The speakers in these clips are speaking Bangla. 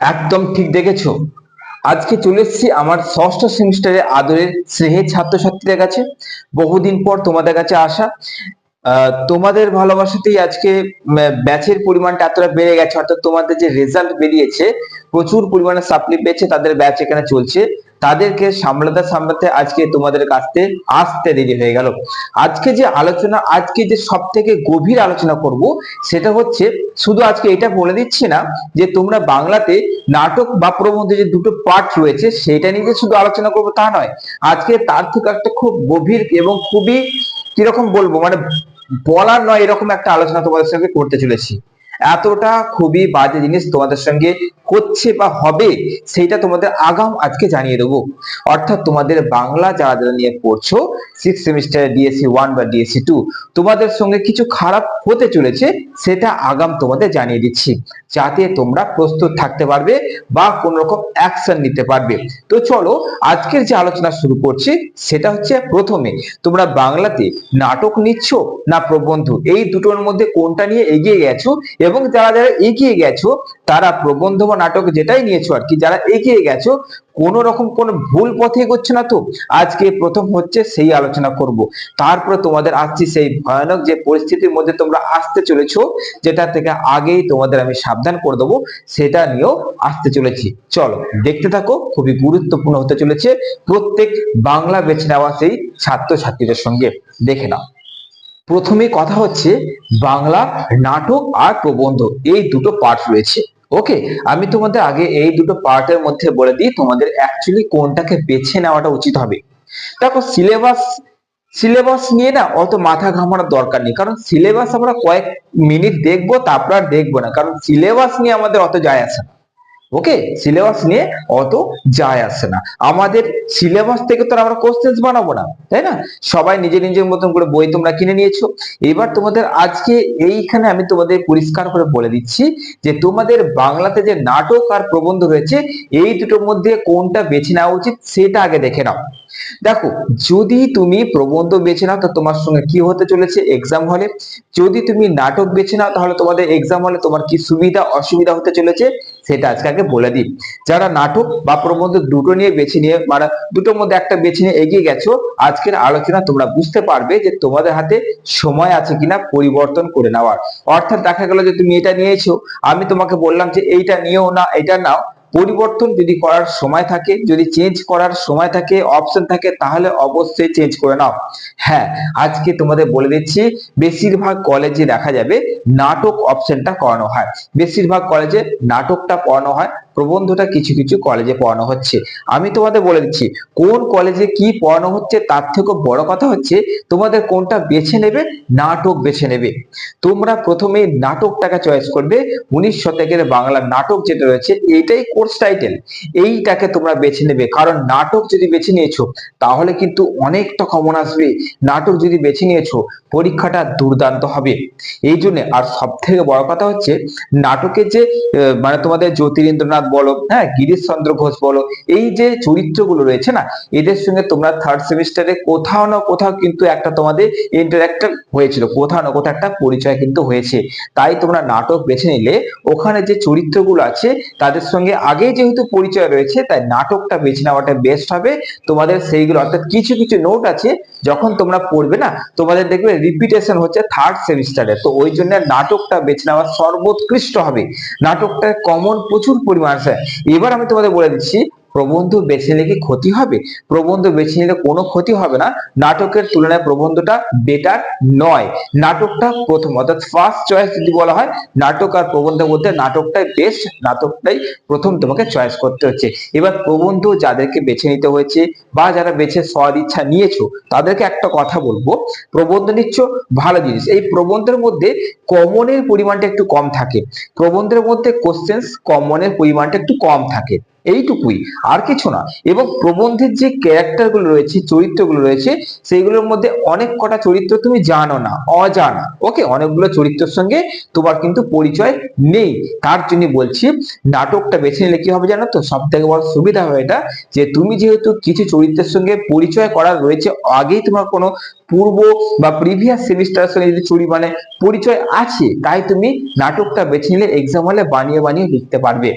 একদম ঠিক দেখেছ। আজকে চলে এসেছি আমার ষষ্ঠ সেমিস্টারে আদরের স্নেহের ছাত্রছাত্রীদের কাছে। বহুদিন পর তোমাদের কাছে আসা। তোমাদের ভালোবাসাতেই আজকে ব্যাচের পরিমাণটা এতটা বেড়ে গেছে। অর্থাৎ তোমাদের যে রেজাল্ট বেরিয়েছে, প্রচুর পরিমাণে সাপ্লি পেয়েছে, তাদের ব্যাচ এখানে চলছে। তাদেরকে সামলাতে সামলাতে আজকে তোমাদের কাছে আসতে দেরি হয়ে গেল। আজকে যে আলোচনা, আজকে যে সব থেকে গভীর আলোচনা করব সেটা হচ্ছে, শুধু আজকে এটা বলে দিচ্ছি না যে তোমরা বাংলাতে নাটক বা প্রবন্ধে যে দুটো পার্ট রয়েছে সেটা নিয়ে যে শুধু আলোচনা করব তা নয়, আজকে তার থেকে একটা খুব গভীর এবং খুবই কীরকম বলব মানে বলার নয় এরকম একটা আলোচনা তোমাদের সঙ্গে করতে চলেছি। এতটা খুবই বাজে জিনিস তোমাদের সঙ্গে হচ্ছে বা হবে সেইটা তোমাদের আগাম আজকে জানিয়ে দেবো। অর্থাৎ তোমাদের বাংলা যারা যারা নিয়ে পড়ছো সিক্স সেমিস্টারে ডিএসসি ওয়ান বা ডিএসসি টু তোমাদের সঙ্গে কিছু খারাপ হতে চলেছে সেটা আগাম তোমাদের জানিয়ে দিচ্ছি। যাতে তোমরা প্রস্তুত থাকতে পারবে বা কোন রকম অ্যাকশন নিতে পারবে। তো চলো, আজকের যে আলোচনা শুরু করছি সেটা হচ্ছে প্রথমে, তোমরা বাংলাতে নাটক নিচ্ছ না প্রবন্ধ? এই দুটোর মধ্যে কোনটা নিয়ে এগিয়ে গেছো এবং যারা যারা এগিয়ে গেছো, তারা প্রবন্ধ বা নাটক যেটাই নিয়েছো আর কি, যারা এগিয়ে গেছো, কোন রকম কোন ভুল পথে এগোচ্ছে না তো? আজকে প্রথম হচ্ছে সেই আলোচনা করব। তারপরে তোমাদের আসছি সেই ভয়ানক যে পরিস্থিতির মধ্যে তোমরা আসতে চলেছো, যেটা থেকে আগেই তোমাদের আমি সাবধান করে দেবো, সেটা নিয়েও আসতে চলেছি। চলো, দেখতে থাকো, খুবই গুরুত্বপূর্ণ হতে চলেছে। প্রত্যেক বাংলা বেছে নেওয়া সেই ছাত্র ছাত্রীদের সঙ্গে দেখে নাও। প্রথমে কথা হচ্ছে বাংলা, নাটক আর প্রবন্ধ। এই দুটো পার্ট রয়েছে। ওকে আমি তোমাদের আগে এই দুটো পার্টের মধ্যে বলে দিই, তোমাদের অ্যাকচুয়ালি কোনটাকে বেছে নেওয়াটা উচিত হবে। দেখো সিলেবাস সিলেবাস নিয়ে না অত মাথা ঘামানোর দরকার নেই। কারণ সিলেবাস আমরা কয়েক মিনিট দেখব, তারপর আর দেখব না। কারণ সিলেবাস নিয়ে আমাদের অত যায় আসে না। ওকে সিলেবাস নিয়ে অত যায় আসে না। আমাদের সিলেবাস থেকে তো আমরা কোশ্চেন্স বানাবো না, তাই না? সবাই নিজের নিজের মতন করে বই তোমরা কিনে নিয়েছো। এবার তোমাদের আজকে এইখানে আমি তোমাদের পরিষ্কার করে বলে দিচ্ছি যে তোমাদের বাংলাতে যে নাটক আর প্রবন্ধ রয়েছে, এই দুটোর মধ্যে কোনটা বেছে নেওয়া উচিত সেটা আগে দেখে নাও। দেখো, যদি তুমি প্রবন্ধ বেছে নাও, তো তোমার সঙ্গে কি হতে চলেছে? এক্সাম হলে যদি তুমি নাটক বেছে নাও, তাহলে তোমাদের এক্সাম হলে তোমার কি সুবিধা, অসুবিধা হতে চলেছে? সেটা আজকে আগে বলে দিই। যারা নাটক বা প্রবন্ধ দুটো নিয়ে বেছে নিয়ে মানে দুটোর মধ্যে একটা বেছে নিয়ে এগিয়ে গেছো, আজকের আলোচনা তোমরা বুঝতে পারবে যে তোমাদের হাতে সময় আছে কিনা পরিবর্তন করে নেওয়ার। অর্থাৎ দেখা গেল যে তুমি এটা নিয়েছো, আমি তোমাকে বললাম যে এইটা নিয়েও না, এটা নাও। পরিবর্তন যদি করার সময় থাকে, যদি চেঞ্জ করার সময় থাকে অপশন থাকে, তাহলে অবশ্যই চেঞ্জ করে নাও। হ্যাঁ আজকে তোমাদের বলে দিচ্ছি, বেশিরভাগ কলেজে দেখা যাবে নাটক অপশনটা করানো হয়। বেশিরভাগ কলেজে নাটকটা করানো হয়। প্রবন্ধটা কিছু কিছু কলেজে পড়ানো হচ্ছে। আমি তোমাদের বলে দিচ্ছি, কোন কলেজে কি পড়ানো হচ্ছে তার থেকে বড় কথা হচ্ছে তোমাদের কোনটা বেছে নেবে, নাটক বেছে নেবে। তোমরা প্রথমে নাটকটাকে চয়েস করবে, উনিশ শতকের বাংলা নাটক যেটা রয়েছে, এইটাই কোর্স টাইটেল এইটাকে তোমরা বেছে নেবে। কারণ নাটক যদি বেছে নিয়েছো, তাহলে কিন্তু অনেকটা কমন আসবে। নাটক যদি বেছে নিয়েছো, পরীক্ষাটা দুর্দান্ত হবে। এই জন্য আর সব থেকে বড় কথা হচ্ছে, নাটকের যে মানে তোমাদের জ্যোতিরেন্দ্রনাথ বলো হ্যাঁ গিরিশ চন্দ্র ঘোষ বলো, এই যে চরিত্রগুলো রয়েছে না, এদের সঙ্গে তোমরা থার্ড সেমিস্টারে কোথাও না কোথাও কিন্তু একটা তোমাদের ইন্টারাক্ট হয়েছিল, কোথাও না কোথাও একটা পরিচয় কিন্তু হয়েছে। তাই তোমরা নাটক বেছে নিলে, ওখানে যে চরিত্রগুলো আছে, তাদের সঙ্গে আগে যেহেতু পরিচয় রয়েছে, তাই নাটকটা বেছে নেওয়াটা বেস্ট হবে। তোমাদের সেইগুলো, অর্থাৎ কিছু কিছু নোট আছে, যখন তোমরা পড়বে না, তোমাদের দেখবে রিপিটেশন হচ্ছে থার্ড সেমিস্টারে তো ওই জন্য নাটকটা বেছে নেওয়া সর্বোৎকৃষ্ট হবে। নাটকটা কমন প্রচুর পরিমাণ আছে এবার আমি তোমাদের বলে দিচ্ছি প্রবন্ধ বেছে নিলে কি ক্ষতি হবে? প্রবন্ধ বেছে নিলে কোনো ক্ষতি হবে না। নাটকের তুলনায় প্রবন্ধটা বেটার নয়। নাটকটা প্রথম, অর্থাৎ ফার্স্ট চয়েস যদি বলা হয়, নাটক আর প্রবন্ধের মধ্যে নাটকটাই বেস্ট নাটকটাই প্রথম তোমাকে চয়েস করতে হচ্ছে। এবার প্রবন্ধ যাদেরকে বেছে নিতে হয়েছে বা যারা বেছে সদ ইচ্ছা নিয়েছো, তাদেরকে একটা কথা বলব। প্রবন্ধ নিচ্ছ, ভালো জিনিস। এই প্রবন্ধের মধ্যে কমনের পরিমাণটা একটু কম থাকে। প্রবন্ধের মধ্যে কোশ্চেন্স কমনের পরিমাণটা একটু কম থাকে। এইটুকুই, আর কিছু না। এবং প্রবন্ধের যে ক্যারেক্টারগুলো রয়েছে, চরিত্রগুলো রয়েছে, সেইগুলোর মধ্যে অনেক কটা চরিত্র তুমি জানো না, অজানা। ওকে অনেকগুলো চরিত্রের সঙ্গে তোমার কিন্তু পরিচয় নেই। তার জন্য বলছি, নাটকটা বেছে নিলে কি হবে জানো তো? সব থেকে বড় সুবিধা হবে এটা, যে তুমি যেহেতু কিছু চরিত্রের সঙ্গে পরিচয় করার রয়েছে, আগেই তোমার কোনো পূর্ব বা প্রিভিয়াস সেমিস্টারের সঙ্গে যদি চুরি মানে পরিচয় আছে, তাই তুমি নাটকটা বেছে নিলে এক্সাম হলে বানিয়ে বানিয়ে লিখতে পারবে।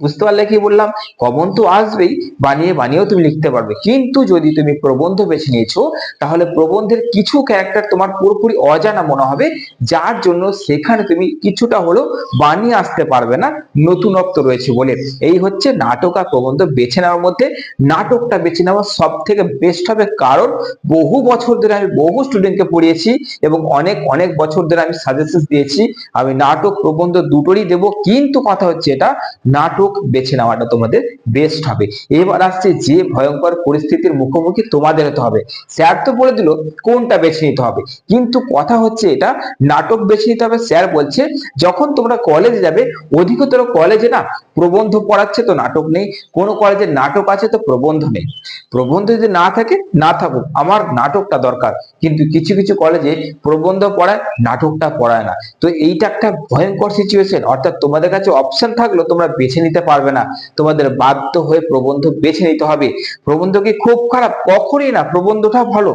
বুঝতে পারলে কি বললাম? কমন তো আসবেই, বানিয়ে বানিয়েও তুমি লিখতে পারবে। কিন্তু যদি তুমি প্রবন্ধ বেছে নিয়েছো, তাহলে প্রবন্ধের কিছু ক্যারেক্টার তোমার পুরোপুরি অজানা মনে হবে, যার জন্য সেখানে তুমি কিছুটা হলেও বানিয়ে আসতে পারবে না, নতুনত্ব রয়েছে বলে। এই হচ্ছে নাটক আর প্রবন্ধ বেছে নেওয়ার মধ্যে। নাটকটা বেছে নেওয়া সব থেকে বেস্ট হবে কারণ বহু বছর ধরে আমি বহু স্টুডেন্টকে পড়িয়েছি এবং অনেক অনেক বছর ধরে আমি সাজেশন দিয়েছি। আমি নাটক, প্রবন্ধ দুটোরই দেব। কিন্তু কথা হচ্ছে এটা, নাটক বেছে নেওয়াটা তোমাদের বেস্ট হবে। এবার আসছে যে ভয়ঙ্কর পরিস্থিতির মুখোমুখি তোমাদের হতে হবে। স্যার তো বলে দিল, কোনটা বেছে নিতে হবে? কিন্তু কথা হচ্ছে এটা, নাটক বেছে নিতে হবে। স্যার বলছে, যখন তোমরা কলেজে যাবে, অধিকতর কলেজে না প্রবন্ধ পড়াচ্ছে তো নাটক নেই, কোনো কলেজে নাটক আছে তো প্রবন্ধ নেই। প্রবন্ধ যদি না থাকে, না থাকুক, আমার নাটকটা দরকার। কিন্তু কিছু কিছু কলেজে প্রবন্ধ পড়ায়, নাটকটা পড়ায় না। তো এইটা একটা ভয়ঙ্কর সিচুয়েশন অর্থাৎ তোমাদের কাছে অপশন থাকলেও তোমরা বেছে নিতে পারবে না। তোমাদের বাধ্য হয়ে প্রবন্ধ বেছে নিতে হবে। প্রবন্ধ কি খুব খারাপ? কখনই না। প্রবন্ধটা ভালো।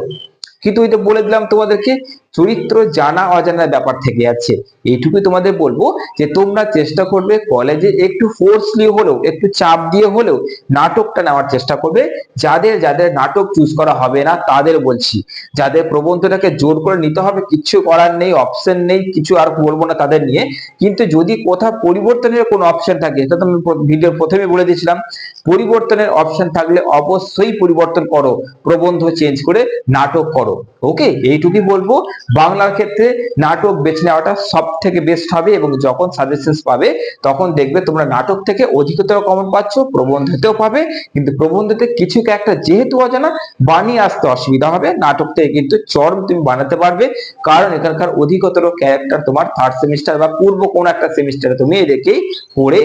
কিন্তু ওই তো বলে দিলাম তোমাদেরকে চরিত্র জানা অজানা ব্যাপার থেকে যাচ্ছে এইটুকুই তোমাদের বলব যে তোমরা চেষ্টা করবে কলেজে একটু ফোর্সলি হলেও, একটু চাপ দিয়ে হলেও নাটকটা নেওয়ার চেষ্টা করবে। যাদের যাদের নাটক চুজ করা হবে না, তাদের বলছি, যাদের প্রবন্ধটাকে জোর করে নিতে হবে কিচ্ছু করার নেই অপশন নেই, কিছু আর বলব না তাদের নিয়ে। কিন্তু যদি কোথাও পরিবর্তনের কোনো অপশন থাকে, এটা তো আমি ভিডিও প্রথমে বলে দিয়েছিলাম, পরিবর্তনের অপশন থাকলে অবশ্যই পরিবর্তন করো, প্রবন্ধ চেঞ্জ করে নাটক করো। ওকে এইটুকুই বলব। বাংলার ক্ষেত্রে নাটক বেছে নেওয়াটা সব থেকে বেস্ট হবে এবং যখন সাজেশন পাবে, তখন দেখবে তোমরা নাটক থেকে অধিকতর কমন পাচ্ছ, প্রবন্ধতেও পাবে, কিন্তু প্রবন্ধতে কিছু একটা যেহেতু অজানা, বানিয়ে আসতে অসুবিধা হবে। নাটক থেকে কিন্তু চরম তুমি বানাতে পারবে, কারণ এখানকার অধিকতর ক্যারেক্টার তোমার থার্ড সেমিস্টার বা পূর্ব কোন একটা সেমিস্টারে তুমি এদেরকেই পড়ে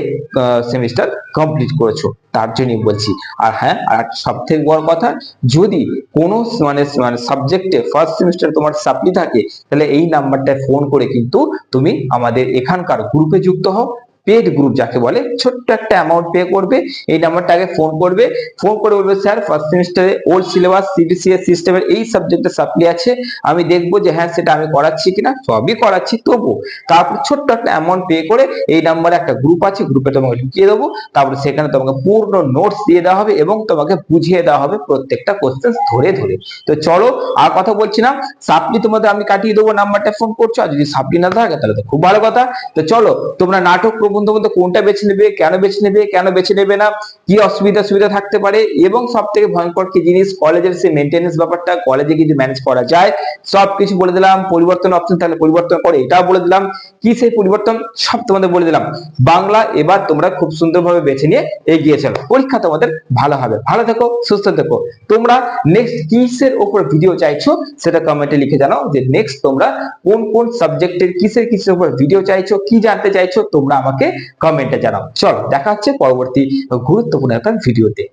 সেমিস্টার কমপ্লিট করেছ, তার জন্যই বলছি। আর হ্যাঁ আর সব থেকে বড় কথা, যদি কোনো মানে মানে সাবজেক্টে ফার্স্ট সেমিস্টার তোমার সাপ্লি থাকে, তাহলে এই নাম্বারটায় ফোন করে কিন্তু তুমি আমাদের এখানকার গ্রুপে যুক্ত হও পেড গ্রুপ যাকে বলে, ছোট্ট একটা অ্যামাউন্ট পে করবে। এই নাম্বারটাকে ফোন করবে। ফোন করে বলবে স্যার ফার্স্ট সেমিস্টারে ওল্ড সিলেবাস সিবিসিএস সিস্টেমের এই সাবজেক্টে সাপ্লি আছে। আমি দেখব যে হ্যাঁ সেটা আমি করাচ্ছি কিনা। সবই করাচ্ছি তবু তারপর ছোট্ট একটা অ্যামাউন্ট পে করে এই নাম্বারে একটা গ্রুপ আছে গ্রুপে তোমাকে ঢুকিয়ে দেবো। তারপরে সেখানে তোমাকে পূর্ণ নোটস দিয়ে দেওয়া হবে এবং তোমাকে বুঝিয়ে দেওয়া হবে প্রত্যেকটা কোশ্চেন ধরে ধরে। তো চলো, আর কথা বলছি না। সাপ্লি তোমাদের আমি কাটিয়ে দেবো নাম্বারটা ফোন করছ। আর যদি সাপ্লি না থাকে, তাহলে তো খুব ভালো কথা। তো চলো, তোমরা নাটক প্রবন্ধ মধ্যে কোনটা বেছে নেবে, কেন বেছে নেবে, কেন বেছে নেবে না, কি অসুবিধা সুবিধা থাকতে পারে এবং সব থেকে ভয়ঙ্কর কি জিনিস, কলেজের সেই মেনটেন্স ব্যাপারটা, কলেজে কিন্তু ম্যানেজ করা যায় সব কিছু বলে দিলাম, পরিবর্তন অপশন তাহলে পরিবর্তন করে এটাও বলে দিলাম, কি সেই পরিবর্তন? সব তোমাদের বলে দিলাম। বাংলা এবার তোমরা খুব সুন্দরভাবে বেছে নিয়ে এগিয়ে চলো। পরীক্ষা তোমাদের ভালো হবে। ভালো থেকো, সুস্থ থেকো। তোমরা নেক্সট কিসের উপর ভিডিও চাইছো, সেটা কমেন্টে লিখে জানাও যে নেক্সট তোমরা কোন কোন সাবজেক্টের কিসের কিসের উপর ভিডিও চাইছো, কি জানতে চাইছো, তোমরা আমাকে কমেন্টে জানাও। চলো দেখা হচ্ছে পরবর্তী গুরুত্বপূর্ণ একটা ভিডিওতে